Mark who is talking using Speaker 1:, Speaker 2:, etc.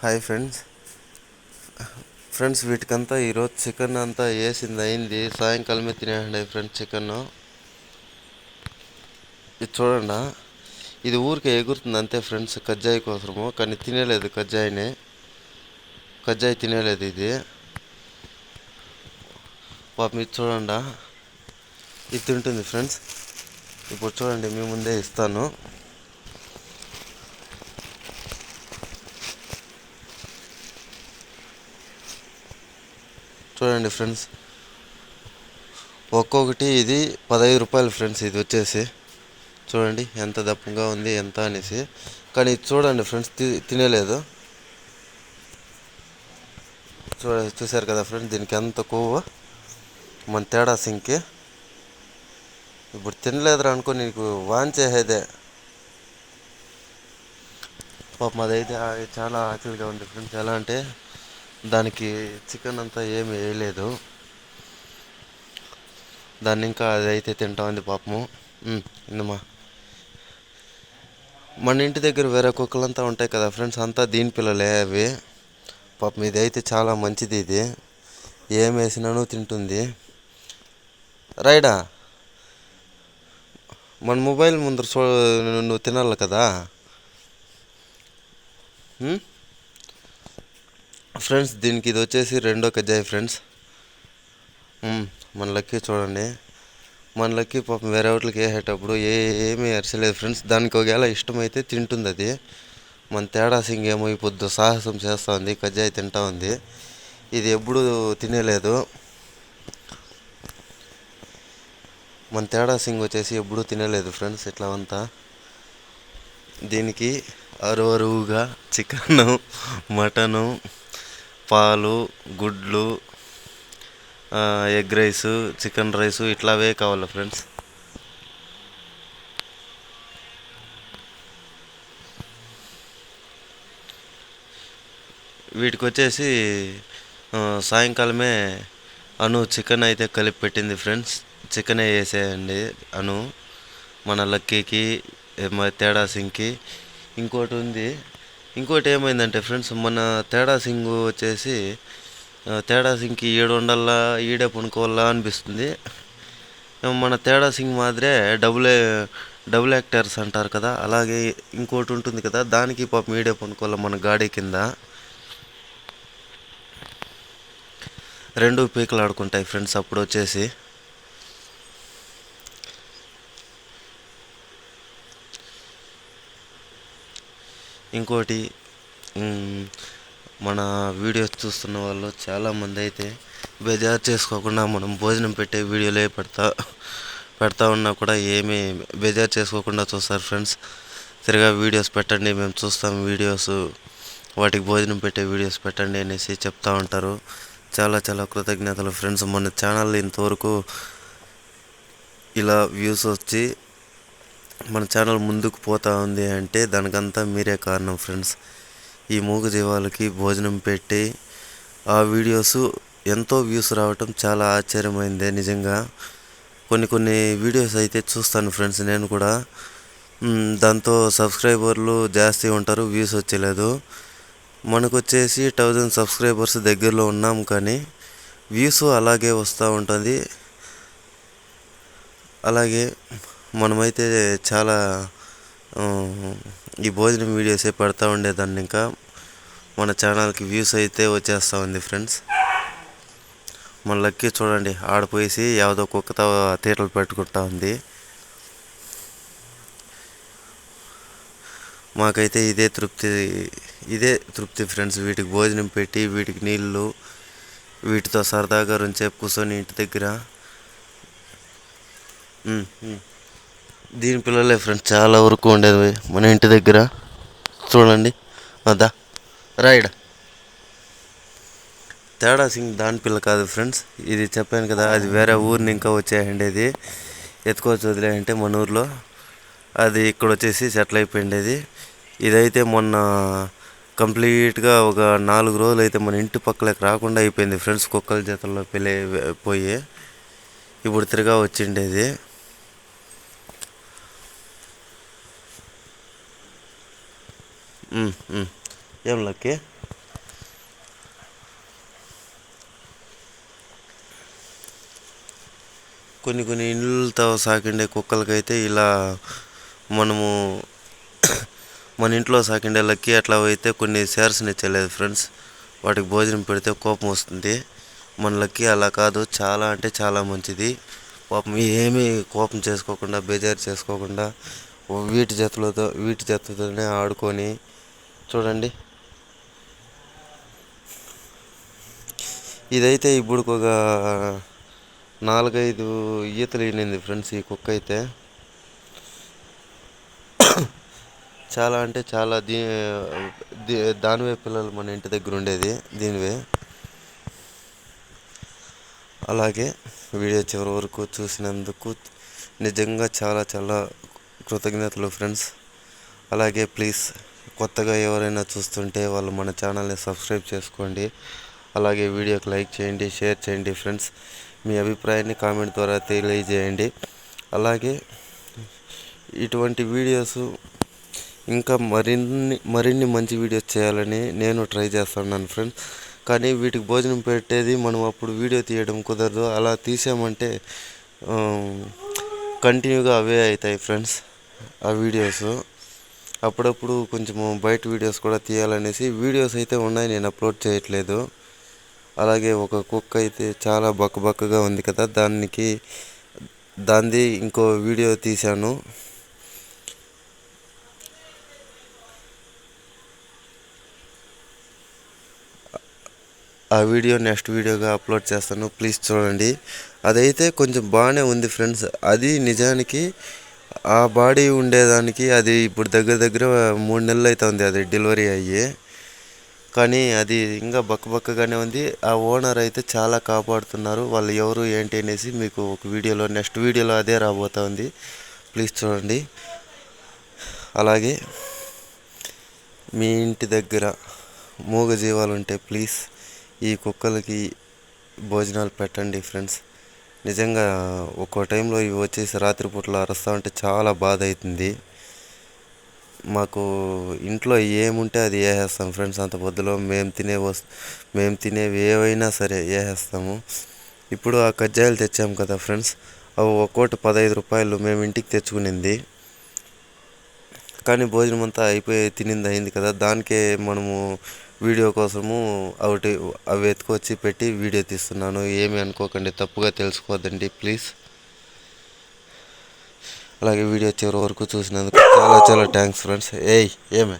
Speaker 1: Hi friends. Friends వీటికంతా ఈరోజు chicken అంతా వేసింది అయింది. సాయంకాలమే తినేయండి ఫ్రెండ్స్ చికెన్. ఇది చూడండి. ఇది ఊరికే ఎగురుతుంది అంతే ఫ్రెండ్స్ కజ్జాయి కోసము. కానీ తినేలేదు కజ్జాయిని. కజ్జాయి తినేలేదు ఇది. పాపం ఇది చూడండి. ఇది తింటుంది ఫ్రెండ్స్. ఇప్పుడు చూడండి మీ ముందే ఇస్తాను. చూడండి ఫ్రెండ్స్. ఒక్కొక్కటి ఇది పదహైదు రూపాయలు ఫ్రెండ్స్ ఇది వచ్చేసి. చూడండి ఎంత దప్పంగా ఉంది ఎంత అనేసి. కానీ ఇది చూడండి ఫ్రెండ్స్ తినలేదు. చూ చూశారు కదా ఫ్రెండ్స్ దీనికి ఎంత కొవ్వు? మన తేడా సింక్కి ఇప్పుడు తినలేదురా అనుకో నీకు వాంచేసేదే పాపం అదైతే చాలా ఆకలిగా ఉంది ఫ్రెండ్స్. ఎలా అంటే దానికి చికెన్ అంతా ఏమి వేయలేదు. దాన్ని ఇంకా అది అయితే తింటా ఉంది పాపము ఇందమ్మా మన ఇంటి దగ్గర వేరే కుక్కలంతా ఉంటాయి కదా ఫ్రెండ్స్ అంతా దీని పిల్లలే అవి. పాపం ఇది అయితే చాలా మంచిది ఇది. ఏం వేసినాను తింటుంది. రైడా మన మొబైల్ ముందర చూ నువ్వు తినాలి కదా. ఫ్రెండ్స్ దీనికి ఇది వచ్చేసి రెండో కజ్జాయి ఫ్రెండ్స్. మన లక్కీ చూడండి. మన లక్కీ పాపం వేరే వాటికి వేసేటప్పుడు ఏమీ అరచలేదు ఫ్రెండ్స్. దానికి ఒకవేళ ఇష్టమైతే తింటుంది అది. మన తేడా సింగ్ ఏమో ఇప్పుడు సాహసం చేస్తూ ఉంది కజ్జాయి తింటా ఉంది. ఇది ఎప్పుడు తినేలేదు. మన తేడా సింగ్ వచ్చేసి ఎప్పుడూ తినలేదు ఫ్రెండ్స్ ఇట్లా అంతా. దీనికి అరువరువుగా చికెను మటను పాలు గుడ్లు ఎగ్ రైస్ చికెన్ రైసు ఇట్లావే కావాలి ఫ్రెండ్స్? వీటికి వచ్చేసి సాయంకాలమే అను చికెన్ అయితే కలిపి పెట్టింది ఫ్రెండ్స్. చికెన్ వేసేయండి అను. మన లక్కీకి తేడా సింగ్కి ఇంకోటి ఉంది. ఇంకోటి ఏమైందంటే ఫ్రెండ్స్ మన తేడా సింగ్ వచ్చేసి తేడా సింగ్కి ఏడు ఉండల్లా ఈడే పనుకోవాలా అనిపిస్తుంది. మన తేడా సింగ్ మాదిరే డబుల్ డబుల్ యాక్టర్స్ అంటారు కదా అలాగే ఇంకోటి ఉంటుంది కదా దానికి పాపం ఈడే పనుకోవాలి మన గాడి కింద. రెండు పీకలు ఆడుకుంటాయి ఫ్రెండ్స్ అప్పుడు వచ్చేసి. ఇంకోటి మన వీడియోస్ చూస్తున్న వాళ్ళు చాలామంది అయితే బేజారు చేసుకోకుండా మనం భోజనం పెట్టే వీడియోలే పెడతా పెడతా ఉన్నా కూడా ఏమీ బేజారు చేసుకోకుండా చూస్తారు ఫ్రెండ్స్. తిరగా వీడియోస్ పెట్టండి మేము చూస్తాం వీడియోస్. వాటికి భోజనం పెట్టే వీడియోస్ పెట్టండి అనేసి చెప్తా ఉంటారు. చాలా చాలా కృతజ్ఞతలు ఫ్రెండ్స్. మన ఛానల్ ఇంతవరకు ఇలా వ్యూస్ వచ్చి మన ఛానల్ ముందుకు పోతా ఉంది అంటే దానికంతా మీరే కారణం ఫ్రెండ్స్. ఈ మూగజీవాలకి భోజనం పెట్టి ఆ వీడియోస్ ఎంతో వ్యూస్ రావటం చాలా ఆశ్చర్యమైందే నిజంగా. కొన్ని కొన్ని వీడియోస్ అయితే చూస్తాను ఫ్రెండ్స్ నేను కూడా. దాంతో సబ్స్క్రైబర్లు జాస్తి ఉంటారు వ్యూస్ వచ్చేలేదు. మనకు వచ్చేసి థౌజండ్ సబ్స్క్రైబర్స్ దగ్గరలో ఉన్నాం కానీ వ్యూస్ అలాగే వస్తూ ఉంటుంది. అలాగే మనమైతే చాలా ఈ భోజనం వీడియోసే పెడతా ఉండేదాన్ని ఇంకా. మన ఛానల్కి వ్యూస్ అయితే వచ్చేస్తూ ఉంది ఫ్రెండ్స్. మన లక్కీ చూడండి ఆడపోయేసి యావదో కుక్కతో తీటలు పెట్టుకుంటా ఉంది. మాకైతే ఇదే తృప్తి ఇదే తృప్తి ఫ్రెండ్స్. వీటికి భోజనం పెట్టి వీటికి నీళ్ళు వీటితో సరదాగా రెండుసేపు కూర్చొని ఇంటి దగ్గర. దీని పిల్లలే ఫ్రెండ్స్ చాలా వరకు ఉండేది మన ఇంటి దగ్గర. చూడండి. అదా. రైడ్ తేడా సింగ్ దాని పిల్ల కాదు ఫ్రెండ్స్ ఇది చెప్పాను కదా అది వేరే ఊరిని ఇంకా వచ్చేయండేది ఎత్తుకోవచ్చు వదిలేయంటే మన ఊర్లో. అది ఇక్కడ వచ్చేసి సెటిల్ అయిపోయిండేది ఇదైతే మొన్న కంప్లీట్గా ఒక నాలుగు రోజులు అయితే మన ఇంటి పక్కలకి రాకుండా అయిపోయింది ఫ్రెండ్స్ కుక్కల చేతుల్లో పెళ్ళి పోయి. ఇప్పుడు తిరగా వచ్చిండేది. ఏం లక్కి కొన్ని కొన్ని ఇండ్లతో సాకిండే కుక్కలకైతే ఇలా మనము మన ఇంట్లో సాకిండే లక్కీ అట్లా అయితే కొన్ని షేర్స్ని ఇచ్చలేదు ఫ్రెండ్స్ వాటికి భోజనం పెడితే కోపం వస్తుంది మన లక్కీ అలా కాదు చాలా అంటే చాలా మంచిది పాపం ఏమీ కోపం చేసుకోకుండా బేజారు చేసుకోకుండా వీటి జతలతో వీటి జతతోనే ఆడుకొని చూడండి. ఇదైతే ఇప్పుడు ఒక నాలుగైదు ఈతలు ఈనింది ఫ్రెండ్స్ ఈ కుక్క అయితే. చాలా అంటే చాలా దీ దానివే పిల్లలు మన ఇంటి దగ్గర ఉండేది దీనివే అలాగే వీడియో చివరి వరకు చూసినందుకు నిజంగా చాలా చాలా కృతజ్ఞతలు ఫ్రెండ్స్. అలాగే ప్లీజ్ కొత్తగా ఎవరైనా చూస్తుంటే వాళ్ళు మన ఛానల్ని సబ్స్క్రైబ్ చేసుకోండి. అలాగే వీడియోకి లైక్ చేయండి షేర్ చేయండి ఫ్రెండ్స్. మీ అభిప్రాయాన్ని కామెంట్ ద్వారా తెలియజేయండి. అలాగే ఇటువంటి వీడియోస్ ఇంకా మరిన్ని మరిన్ని మంచి వీడియోస్ చేయాలని నేను ట్రై చేస్తున్నాను ఫ్రెండ్స్. కానీ వీటికి భోజనం పెట్టేది మనం అప్పుడు వీడియో తీయడం కుదరదు. అలా తీసామంటే కంటిన్యూగా అవే అవుతాయి ఫ్రెండ్స్ ఆ వీడియోస్. అప్పుడప్పుడు కొంచెము బయట వీడియోస్ కూడా తీయాలనేసి వీడియోస్ అయితే ఉన్నాయి నేను అప్లోడ్ చేయట్లేదు. అలాగే ఒక కుక్క అయితే చాలా బక్కబక్కగా ఉంది కదా దానికి దానిది ఇంకో వీడియో తీశాను. ఆ వీడియో నెక్స్ట్ వీడియోగా అప్లోడ్ చేస్తాను ప్లీజ్ చూడండి. అదైతే కొంచెం బాగానే ఉంది ఫ్రెండ్స్ అది నిజానికి ఆ బాడీ ఉండేదానికి అది ఇప్పుడు దగ్గర దగ్గర మూడు నెలలు అవుతుంది అది డెలివరీ అయ్యి. కానీ అది ఇంకా బక్కబక్కగానే ఉంది. ఆ ఓనర్ అయితే చాలా కాపాడుతున్నారు. వాళ్ళు ఎవరు ఏంటి అనేసి మీకు ఒక వీడియోలో నెక్స్ట్ వీడియోలో అదే రాబోతుంది. ప్లీజ్ చూడండి. అలాగే మీ ఇంటి దగ్గర మూగజీవాలు ఉంటే ప్లీజ్ ఈ కుక్కలకి భోజనాలు పెట్టండి ఫ్రెండ్స్. నిజంగా ఒక్కో టైంలో ఇవి వచ్చేసి రాత్రిపూట్ల అరుస్తూ ఉంటే చాలా బాధ అవుతుంది మాకు ఇంట్లో ఏముంటే అది వేసేస్తాం ఫ్రెండ్స్ అంత పొద్దులో మేము తినే వస్తు మేము తినేవి ఏవైనా సరే వేసేస్తాము ఇప్పుడు ఆ కజ్జాయిలు తెచ్చాము కదా ఫ్రెండ్స్ అవి ఒక్కోటి పదహైదు రూపాయలు మేము ఇంటికి తెచ్చుకునింది. కానీ భోజనం అంతా అయిపోయి తినింది అయింది కదా దానికే మనము వీడియో కోసము ఒకటి అవి ఎత్తుకొచ్చి పెట్టి వీడియో తీస్తున్నాను. ఏమి అనుకోకండి తప్పుగా తెలుసుకోవద్దండి ప్లీజ్. అలాగే వీడియో చివరి వరకు చూసినందుకు చాలా చాలా థ్యాంక్స్ ఫ్రెండ్స్. ఏయ్ ఏమే?